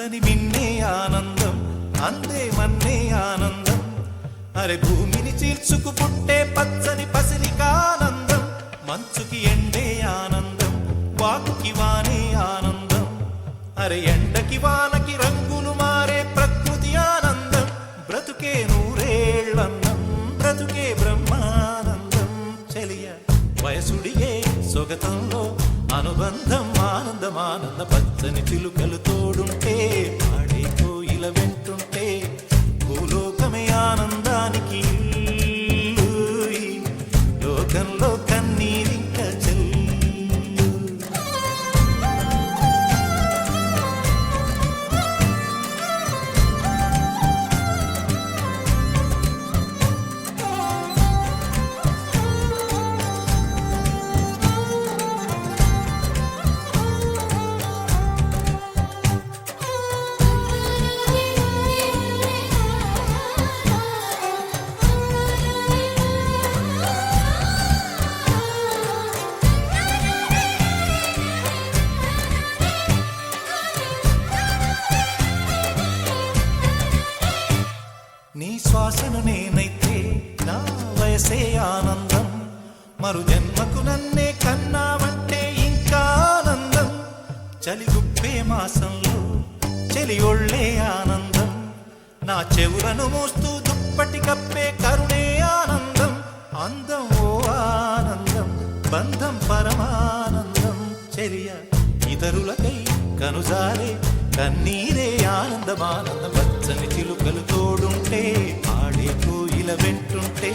అందని మిన్నే ఆనందం అందే మన్నే ఆనందం. అరే భూమిని చీల్చుకు పుట్టే పచ్చని పసిరికానందం మంచుకి ఎండే ఆనందం వాకుకి వానే ఆనందం. అరే ఎండకి వానకి రంగు ఆనంద పచ్చని చిలుకలు తోడుంటే పాడే కోయిల వెంట ఆనందం. మరు జన్మకు నన్నే కన్నావంటే ఇంకా ఆనందం. చలి గుప్పే మాసంలో చలి ఒళ్ళే ఆనందం. నా చెవులను మోస్తూ దుప్పటి కప్పే కరుణే ఆనందం. అందం ఓ ఆనందం బంధం పరమానందం. చెలియ ఇతరులకై కనుసారే కన్నీరే ఆనందమానంద పచ్చని చిలుకలు తోడుంటే ఆడే కోయిల వెంటుంటే